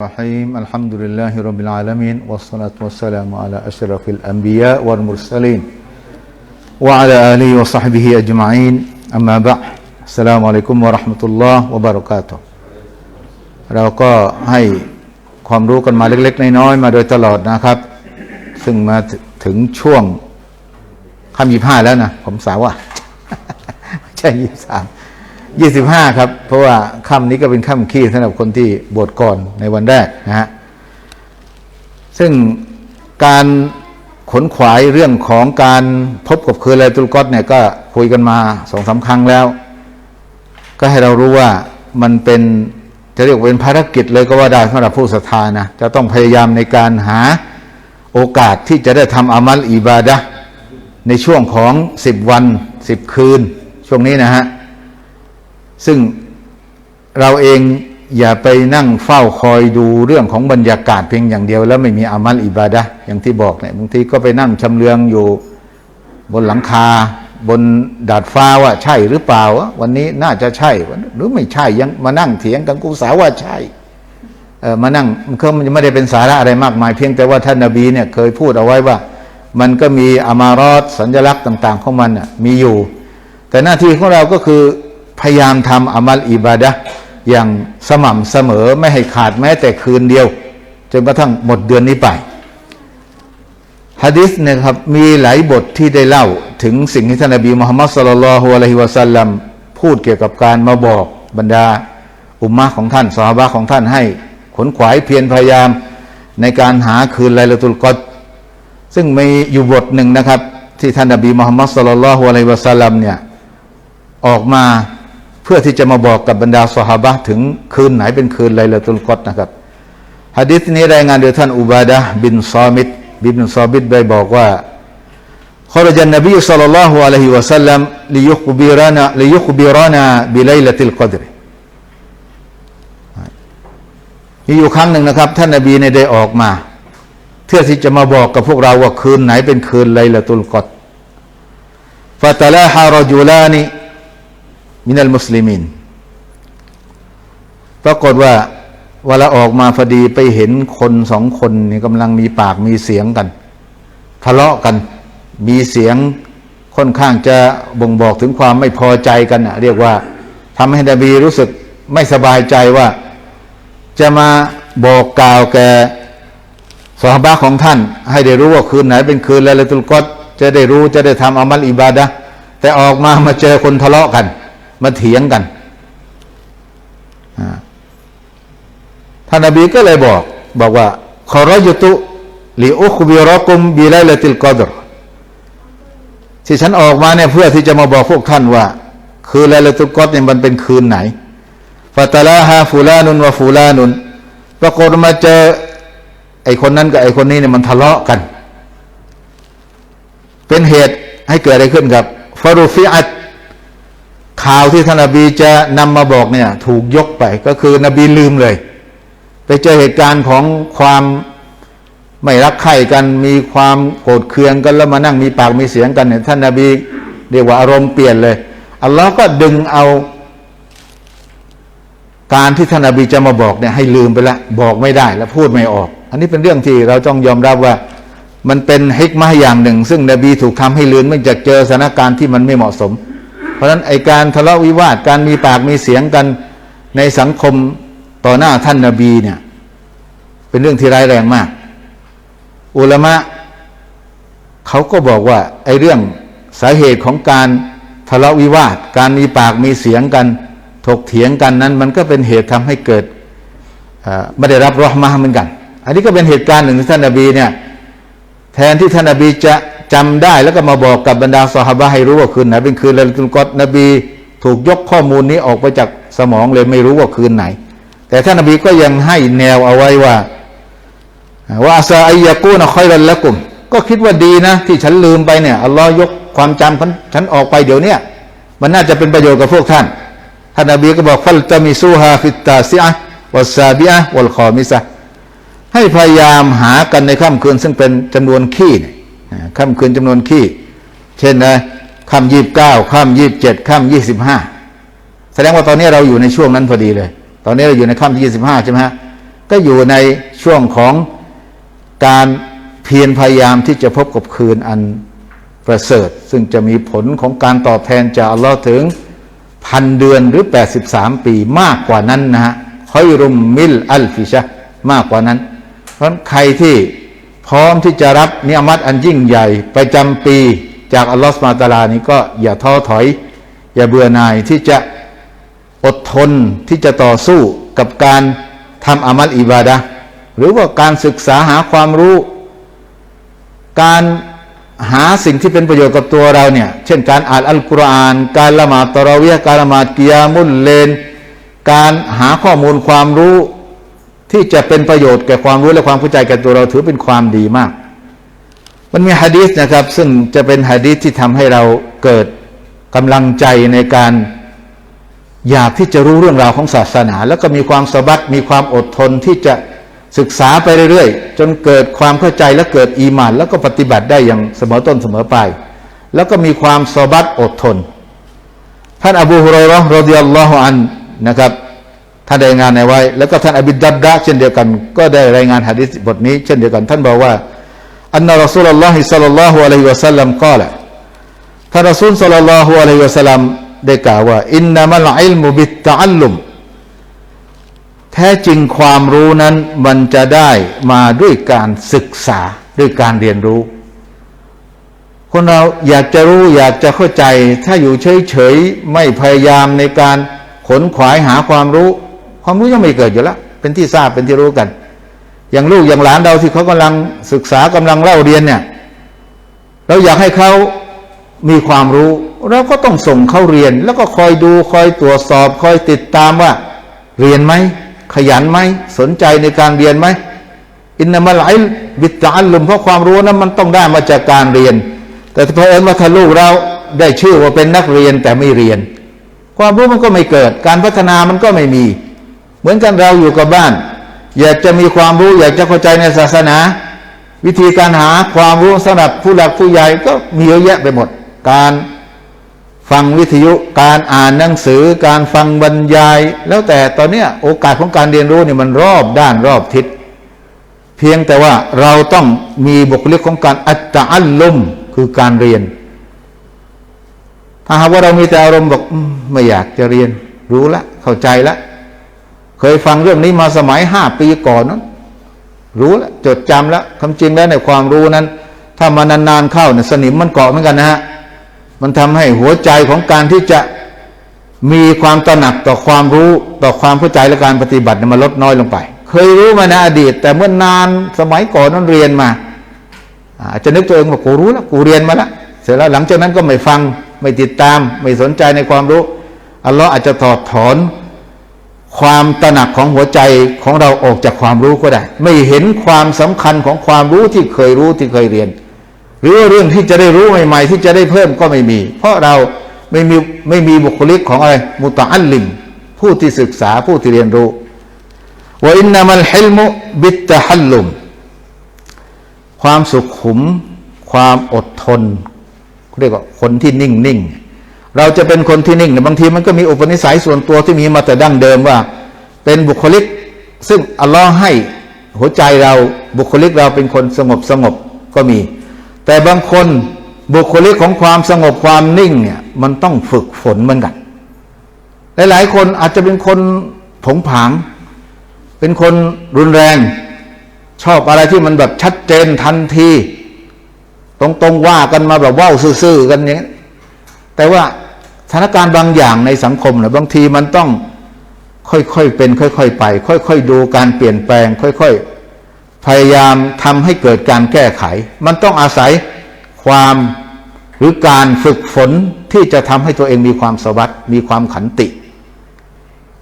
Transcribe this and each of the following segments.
الرحيم الحمد لله رب العالمين والصلاة والسلام على أشرف الأنبياء والمرسلين وعلى آله وصحبه أجمعين أما بعد السلام عليكم ورحمة الله وبركاته เราก็ให้ความรู้กันมาเล็กๆน้อยๆมาโดยตลอดนะครับ ซึ่งมาถึงช่วงคำยี่ห้าแล้วนะ ผมสาวว่า ไม่ใช่ยี่สาม ยี่สิบห้าครับ เพราะว่าค่ำนี้ก็เป็นค่ำขี้สำหรับคนที่บวชก่อนในวันแรกนะฮะซึ่งการขนขวายเรื่องของการพบกับคืนไลตุลกอตเนี่ยก็คุยกันมาสองสาครั้งแล้ว ก็ให้เรารู้ว่ามันเป็นจะเรียกเป็นภารกิจเลยก็ว่าได้สำหรับผู้ศรัทธานะจะต้องพยายามในการหาโอกาสที่จะได้ทำอามัลอิบาดะในช่วงของสิบวันสิบคืน ช่วงนี้นะฮะ ซึ่งเราเองอย่าไปนั่งเฝ้าคอยดูเรื่องของบรรยากาศเพียงอย่างเดียวแล้วไม่มีอามัลอิบาดะอย่างที่บอกเนี่ยบางทีก็ไปนั่งชำเลืองอยู่บนหลังคา บนดาดฟ้าว่าใช่หรือเปล่าวะวันนี้น่าจะใช่หรือไม่ใช่ยังมานั่งเถียงกันกูสาว่าใช่เออมานั่งมันก็มันไม่ได้เป็นสาระอะไรมากมาย เพียงแต่ว่าท่านนาบีเนี่ยเคยพูดเอาไว้ว่า มันก็มีอามารอดสัญลักษณ์ต่าง ๆ ของมันน่ะมีอยู่ แต่หน้าที่ของเราก็คือ พยายามทำอามัลอิบาดะอย่างสม่ำเสมอไม่ให้ขาดแม้แต่คืนเดียว จนกระทั่งหมดเดือนนี้ไปฮะดิษเนี่ยครับมีหลายบทที่ได้เล่าถึงสิ่งที่ท่านนบีมุฮัมมัดสุลลัลฮุอะลัยฮิวะสัลลัมพูดเกี่ยวกับการมาบอกบรรดาอุมมะของท่านสหบะของท่านให้ ขนขวายเพียรพยายามในการหาคืนไลลาตุลกอดซึ่งมีอยู่บทหนึ่งนะครับ ที่ท่านนบีมุฮัมมัดสุลลัลฮุอะลัยฮิวะสัลลัมเนี่ยออกมา พื่อที่จะมาบอกกับบรรดาสหบะถึงคืนไหนเป็นคืนไรละตุลกตนะครับฮะดิษนี้รายงานโดยท่านอุบาดะบินซามิดบินซาบิดได้บอกว่าขรจันนบีสัลลัลลอฮุอะลัยฮิวะสัลลัมลิยุคบิรานะลิยุคบิรานะบิไลลาติลกอดรมีอยู่ครั้งหนึ่งนะครับ ท่านนบีในได้ออกมาเพื่อที่จะมาบอกกับพวกเราว่าคืนไหนเป็นคืนไรละตุลกอฟาตาลาฮารจูลานี มินัลมุสลิมินปรากฏว่าเวลาออกมาพอดีไปเห็นคนสองคนนี่กำลังมีปากมีเสียงกัน ทะเลาะกัน มีเสียงค่อนข้างจะบ่งบอกถึงความไม่พอใจกันนะเรียกว่าทำให้นบีรู้สึกไม่สบายใจว่า จะมาบอกกล่าวแก่สหบาของท่าน ให้ได้รู้ว่าคืนไหนเป็นคืนละลาตุลกอดจะได้รู้จะได้ทำอามัลอิบาดะแต่ออกมามาเจอคนทะเลาะกัน มาเถียงกันอ่าท่านนบีก็เลยบอก บอกว่าขอรยุตุลิอุคบิรอกุมบิไลลติลกอดรที่ฉันออกมาเนี่ยเพื่อที่จะมาบอกพวกท่านว่า คือไลลตุลกอดเนี่ยมันเป็นคืนไหนฟาตาลาฮาฟูลานุนวะฟูลานุนปรากฏมาเจอ ไอคนนั้นกับไอคนนี้เนี่ยมันทะเลาะกัน เป็นเหตุให้เกิดอะไรขึ้นครับฟารูฟิอัต ข่าวที่ท่านนบีจะนำมาบอกเนี่ยถูกยกไปก็คือนบีลืมเลย ไปเจอเหตุการณ์ของความไม่รักใคร่กันมีความโกรธเคืองกันแล้วมานั่งมีปากมีเสียงกันเนี่ยท่านนบีเรียกว่าอารมณ์เปลี่ยนเลยอัลลอฮ์ก็ดึงเอา การที่ท่านนบีจะมาบอกเนี่ยให้ลืมไปละบอกไม่ได้และพูดไม่ออก อันนี้เป็นเรื่องที่เราต้องยอมรับว่ามันเป็นฮิกมาอย่างหนึ่ง ซึ่งนบีถูกทำให้ลืมเมื่อจากเจอสถานการณ์ที่มันไม่เหมาะสม เพราะฉะนั้นไอการทะเลาะวิวาทการมีปากมีเสียงกันในสังคมต่อหน้าท่านนาบีเนี่ยเป็นเรื่องที่ร้ายแรงมาก อุลามะเขาก็บอกว่าไอเรื่องสาเหตุของการทะเลาะวิวาทการมีปากมีเสียงกัน ถกเถียงกันนั้น มันก็เป็นเหตุทำให้เกิดไม่ได้รับรอห์มาเหมือนกัน อันนี้ก็เป็นเหตุการณ์หนึ่งที่ท่านนาบีเนี่ย ทนที่ท่านนบีจะจำได้แล้วก็มาบอกกับบรรดาสหบะให้รู้ว่าคืนไหนเป็นคืนละตุลกอดนบีถูกยกข้อมูลนี้ออกไปจากสมองเลยไม่รู้ว่าคืนไหน แต่ท่านนบีก็ยังให้แนวเอาไว้ว่าว่าอาซาอิยากูนะคอยรันละกุม ก็คิดว่าดีนะ ที่ฉันลืมไปเนี่ยอัลลอฮ์ยกความจำของฉันออกไปเดี๋ยวเนี้ยมันน่าจะเป็นประโยชน์กับพวกท่าน ท่านนบีก็บอกฟัลตามิซูฮาฟิตตาซิอะวัสซาบิอะวัลคอมิซะ ให้พยายามหากันในค่ำคืนซึ่งเป็นจำนวนขี้ค่ำคืนจำนวนขี้ เช่นนะค่ำยี่บเก้าค่ำยี่บเจ็ดค่ำยี่สิบห้าแสดงว่าตอนนี้เราอยู่ในช่วงนั้นพอดีเลย ตอนนี้เราอยู่ในค่ำที่ยี่สิบห้าใช่ไหมฮะก็อยู่ในช่วงของการเพียรพยายามที่จะพบกับคืนอันประเสริฐ ซึ่งจะมีผลของการตอบแทนจากอัลลอฮ์ถึงพันเดือนหรือ 83 ปีมากกว่านั้นนะฮะคอยรุมมิลอัลฟิชะมากกว่านั้น เพราะใครที่พร้อมที่จะรับเนียมัตอันยิ่งใหญ่ประจำปีจากอัลลอฮ์สมาตาลานี้ก็อย่าท้อถอย อย่าเบื่อหน่ายที่จะอดทนที่จะต่อสู้กับการทำอามัลอิบาดะหรือว่าการศึกษาหาความรู้ การหาสิ่งที่เป็นประโยชน์กับตัวเราเนี่ย เช่นการอ่านอัลกุรอาน การละหมาดตะเราเวียการละหมาดกิยามุลเลน การหาข้อมูลความรู้ ที่จะเป็นประโยชน์แก่ความรู้และความเข้าใจแก่ตัวเราถือเป็นความดีมาก มันมีฮะดีษนะครับ ซึ่งจะเป็นฮะดีษที่ทำให้เราเกิดกำลังใจในการอยากที่จะรู้เรื่องราวของศาสนา แล้วก็มีความสบัดมีความอดทนที่จะศึกษาไปเรื่อยๆ จนเกิดความเข้าใจและเกิดอีมาน แล้วก็ปฏิบัติได้อย่างเสมอต้นเสมอปลายแล้วก็มีความสบัดอดทน ท่านอบูฮุไรเราะห์รดิยัลลอฮุอันนะครับ ท่านได้รายงานเอาไว้ แล้วก็ท่านอบิดับดะเช่นเดียวกัน ก็ได้รายงานหะดีษบทนี้ เช่นเดียวกัน ท่านบอกว่าอันนรอซูลลลอฮิศ็อลลัลลอฮุอะลัยฮิวะซัลลัมกล่าวท่านรอซูลศ็อลลัลลอฮุอะลัยฮิวะซัลลัมได้กล่าวว่าอินนามัลอิลมุบิตะอัลลุมแท้จริงความรู้นั้นมันจะได้มาด้วยการศึกษาด้วยการเรียนรู้ คนเราอยากจะรู้อยากจะเข้าใจ ถ้าอยู่เฉยๆไม่พยายามในการขนขวายหาความรู้ ความรู้ยังไม่เกิดอยู่แล้วเป็นที่ทราบเป็นที่รู้กัน อย่างลูกอย่างหลานเราที่เขากำลังศึกษากำลังเล่าเรียนเนี่ยเราอยากให้เขามีความรู้เราก็ต้องส่งเขาเรียน แล้วก็คอยดูคอยตรวจสอบ คอยติดตามว่า เรียนไหมขยันไหมสนใจในการเรียนไหมอินนามัลไอบิตาอัลลุมเพราะความรู้นั้นมันต้องได้มาจากการเรียน แต่ถ้าเอิญว่าถ้าลูกเราได้ชื่อว่าเป็นนักเรียนแต่ไม่เรียน ความรู้มันก็ไม่เกิด การพัฒนามันก็ไม่มี เหมือนกันเราอยู่กับบ้าน อยากจะมีความรู้ อยากจะเข้าใจในศาสนา วิธีการหาความรู้สำหรับผู้หลักผู้ใหญ่ก็มีเยอะแยะไปหมด การฟังวิทยุการอ่านหนังสือ การฟังบรรยาย แล้วแต่ตอนนี้โอกาสของการเรียนรู้เนี่ยมันรอบด้านรอบทิศเพียงแต่ว่าเราต้องมีบุคลิกของการอัตอัลลมคือการเรียน ถ้าหากว่าเรามีแต่อารมณ์บอกไม่อยากจะเรียน รู้ละ เข้าใจละ เคยฟังเรื่องนี้มาสมัยห้าปีก่อนนั้นรู้แล้วจดจำแล้วคำจริงแล้วในความรู้นั้น ถ้ามานานๆเข้าเนี่ยสนิมมันเกาะเหมือนกันนะฮะมันทำให้หัวใจของการที่จะมีความตระหนักต่อความรู้ต่อความเข้าใจและการปฏิบัติเนี่ยมันลดน้อยลงไป เคยรู้มาในอดีต แต่เมื่อนานสมัยก่อนนั้นเรียนมาอาจจะนึกตัวเองว่ากูรู้แล้วกูเรียนมาแล้วเสร็จแล้วหลังจากนั้นก็ไม่ฟังไม่ติดตาม ไม่สนใจในความรู้อัลลอฮ์อาจจะถอดถอน ความตระหนักของหัวใจของเราออกจากความรู้ก็ได้ ไม่เห็นความสำคัญของความรู้ที่เคยรู้ที่เคยเรียน หรือเรื่องที่จะได้รู้ใหม่ ๆ ที่จะได้เพิ่มก็ไม่มี เพราะเราไม่มีไม่มีบุคลิกของอะไรมุตอัลลิม ผู้ที่ศึกษาผู้ที่เรียนรู้ว่าอินนามัลฮิลมุบิตตะฮัลลุมความสุขุม ความอดทนเรียกว่าคนที่นิ่งนิ่ง เราจะเป็นคนที่นิ่งเนี่บางทีมันก็มีอุปนิสัยส่วนตัวที่มีมาแต่ดั้งเดิมว่า เป็นบุคลิก ซึ่งอัลลอฮ์ให้หัวใจเราบุคลิกเราเป็นคนสงบสงบก็มี แต่บางคนบุคลิกของความสงบความนิ่งเนี่ยมันต้องฝึกฝนเหมือนกัน หลาย ๆ คนอาจจะเป็นคนผงผาง เป็นคนรุนแรง ชอบอะไรที่มันแบบชัดเจนทันที ตรงๆว่ากันมาแบบว่าวซื่อๆกันอย่างนี้ แต่ว่าสถานการณ์บางอย่างในสังคมเนี่ยบางทีมันต้องค่อยๆเป็น ค่อย ๆ ไป ค่อย ๆ ดูการเปลี่ยนแปลง ค่อย ๆ พยายามทำให้เกิดการแก้ไข มันต้องอาศัยความหรือการฝึกฝนที่จะทำให้ตัวเองมีความสวัสดมีความขันติ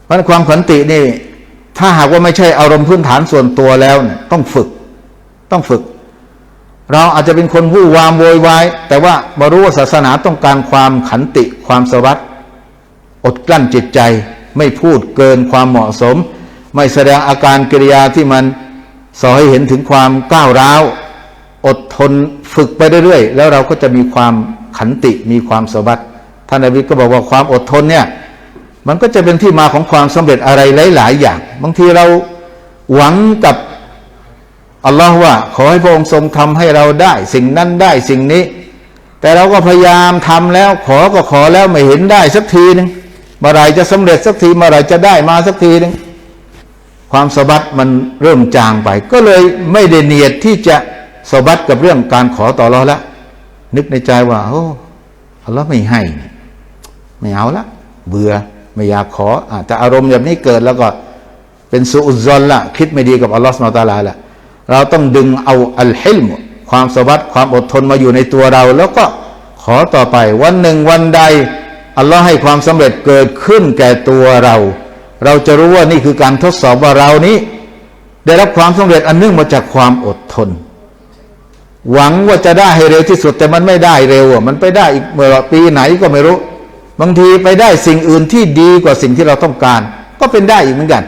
เพราะความขันตินี่ ถ้าหากว่าไม่ใช่อารมณ์พื้นฐานส่วนตัวแล้วเนี่ยต้องฝึก ต้องฝึก เราอาจจะเป็นคนวู่วามโวยวายแต่ว่ามารู้ว่าศาสนาต้องการความขันติความสวัสดอดกลั้นจิตใจ ไม่พูดเกินความเหมาะสม ไม่แสดงอาการกิริยาที่มันสอให้เห็นถึงความก้าวร้าว อดทนฝึกไปเรื่อยๆ แล้วเราก็จะมีความขันติมีความสวัสดท่านอภิก็บอกว่าความอดทนเนี่ยมันก็จะเป็นที่มาของความสำเร็จอะไรหลาย ๆ อย่าง บางทีเราหวังกับ อัลลอฮ์ว่า ขอให้พระองค์ทรงทำให้เราได้ สิ่งนั้นได้สิ่งนี้ แต่เราก็พยายามทำแล้ว ขอก็ขอแล้วไม่เห็นได้สักทีหนึงเมื่อไรจะสำเร็จสักทีเมื่อไรจะได้มาสักทีหนึงความสบัดมันเริ่มจางไป ก็เลยไม่ได้เนียดที่จะสบัดกับเรื่องการขอต่อรอละนึกในใจว่าโอ้อัลลอฮ์ไม่ให้ ไม่เอาละเบื่อไม่อยากขออาจจะอารมณ์แบบนี้เกิดแล้วก็เป็นสุอุซซอนละคิดไม่ดีกับอัลลอฮ์สุลตาลาละ เราต้องดึงเอาอัลฮิลมความสบัสดความอดทนมาอยู่ในตัวเรา แล้วก็ขอต่อไปวันหนึ่งวันใดอัลลอฮ์ให้ความสำเร็จเกิดขึ้นแก่ตัวเรา เราจะรู้ว่านี่คือการทดสอบว่าเรานี้ ได้รับความสำเร็จอันเนื่องมาจากความอดทน หวังว่าจะได้ให้เร็วที่สุดแต่มันไม่ได้เร็วอะมันไปได้อีกเมื่อปีไหนก็ไม่รู้ บางทีไปได้สิ่งอื่นที่ดีกว่าสิ่งที่เราต้องการ ก็เป็นได้อีกเหมือนกัน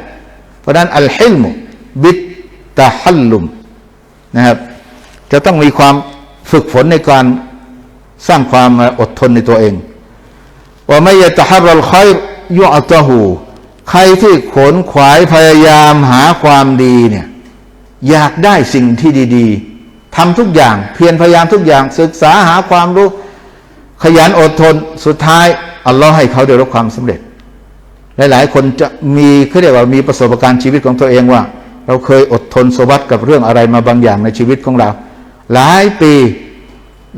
เพราะฉะนั้นอัลฮิลมุบิต ตะฮัลลุมนะครับ จะต้องมีความฝึกฝนในการสร้างความอดทนในตัวเองว่าไม่ยตะฮัรรัลคอยยุอัตหูใครที่ขนขวายพยายามหาความดีเนี่ยอยากได้สิ่งที่ดีๆทำทุกอย่างเพียรพยายามทุกอย่างศึกษาหาความรู้ ขยันอดทนสุดท้ายอัลลอฮ์ให้เขาได้รับความสำเร็จ หลายๆ คนจะมีเขาเรียกว่ามีประสบการณ์ชีวิตของตัวเองว่า เราเคยอดทนสวัสดกับเรื่องอะไรมาบางอย่างในชีวิตของเรา หลายปี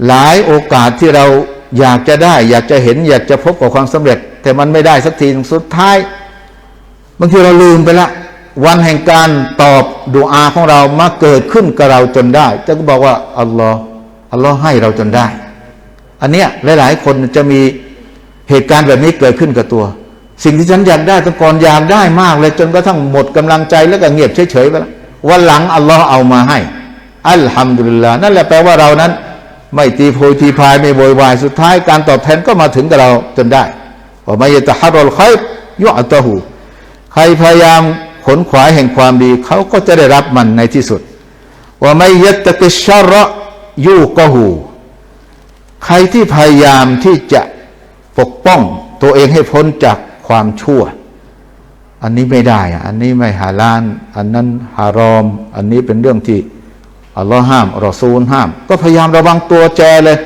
หลายโอกาสที่เราอยากจะได้ อยากจะเห็น อยากจะพบกับความสำเร็จ แต่มันไม่ได้สักทีสุดท้ายบางทีเราลืมไปละ วันแห่งการตอบดูอาของเรามาเกิดขึ้นกับเราจนได้จะก็บอกว่าอัลลอฮ์อัลลอฮ์ให้เราจนได้ อันเนี้ยหลาย ๆ คนจะมีเหตุการณ์แบบนี้เกิดขึ้นกับตัว สิ่งที่ฉันอยากได้ต่ก่อนอยากได้มากเลย จนกระทั่งหมดกำลังใจแล้วก็เงียบเฉยๆไปแล้ววันหลังอัลลอฮ์เอามาให้ อัลฮัมดุลิลลาห์นั่นแหละแปลว่าเรานั้น ไม่ตีโพยตีพายไม่โวยวายสุดท้าย การตอบแทนก็มาถึงกับเราจนได้ว่าไม่ยตะฮัรรลคอยยุอัตหูใครพยายามขนขวายแห่งความดีเขาก็จะได้รับมันในที่สุดว่าไม่ยัตกิชาระยูกหูใครที่พยายามที่จะปกป้องตัวเองให้พ้นจาก ความชั่ว อันนี้ไม่ได้อะอันนี้ไม่หาลาน อันนั้นฮารอม อันนี้เป็นเรื่องที่อัลลอฮ์ห้ามรอซูลห้าม ก็พยายามระวังตัวแจเลย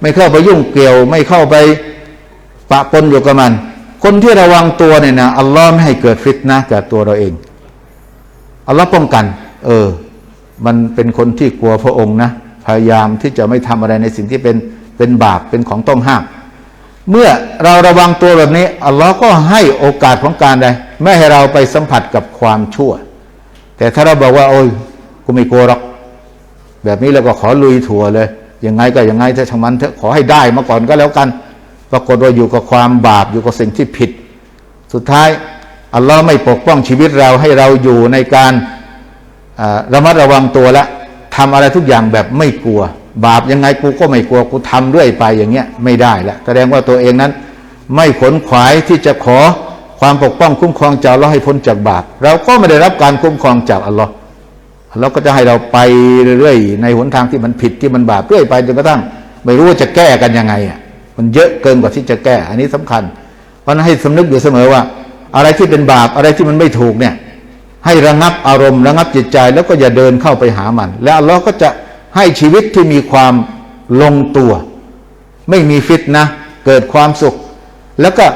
ไม่เข้าไปยุ่งเกี่ยว ไม่เข้าไปปะปนอยู่กับมัน คนที่ระวังตัวเนี่ยนะอัลลอฮ์ไม่ให้เกิดฟิตนะแก่ตัวเราเองอัลลอฮ์ป้องกัน เออ มันเป็นคนที่กลัวพระองค์นะ พยายามที่จะไม่ทำอะไรในสิ่งที่เป็นเป็นบาปเป็นของต้องห้าม เมื่อเราระวังตัวแบบนี้อัลลอฮ์ก็ให้โอกาสของการใดไม่ให้เราไปสัมผัสกับความชั่ว แต่ถ้าเราบอกว่า โอ้ยกูไม่กลัวหรอก แบบนี้เราก็ขอลุยถั่วเลยยังไงก็ยังไงถ้าช่างมันเถอะขอให้ได้มาก่อนก็แล้วกัน ปรากฏว่าอยู่กับความบาปอยู่กับสิ่งที่ผิด สุดท้ายอัลลอฮ์ไม่ปกป้องชีวิตเราให้เราอยู่ในการระมัดระวังตัวและทำอะไรทุกอย่างแบบไม่กลัว บาปยังไงกูก็ไม่กลัวกูทำเรื่อยไปอย่างเงี้ยไม่ได้ละแสดงว่าตัวเองนั้น ไม่ขนขวายที่จะขอความปกป้องคุ้มครองจากอัลลอฮ์ให้พ้นจากบาปเราก็ไม่ได้รับการคุ้มครองจากอัลลอฮ์อัลลอฮ์ก็จะให้เราไปเรื่อยๆในหนทางที่มันผิดที่มันบาปเรื่อยไปจนกระทั่งไม่รู้ว่าจะแก้กันยังไงอะมันเยอะเกินกว่าที่จะแก้ อันนี้สำคัญ เพราะนั้นให้สำนึกอยู่เสมอว่า อะไรที่เป็นบาปอะไรที่มันไม่ถูกเนี่ย ให้ระงับอารมณ์ระงับจิตใจแล้วก็อย่าเดินเข้าไปหามัน แล้วอัลลอฮ์ก็จะ ให้ชีวิตที่มีความลงตัว ไม่มีฟิตนะ เกิดความสุข แล้วก็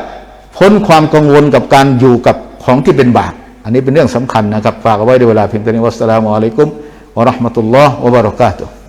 พ้นความกังวลกับการอยู่กับของที่เป็นบาปอันนี้เป็นเรื่องสำคัญนะครับ ฝากเอาไว้ในเวลาเพียงเท่านี้วัสสลามุอะลัยกุมวะราะห์มะตุลลอฮ์วะบะเราะกาตุฮ์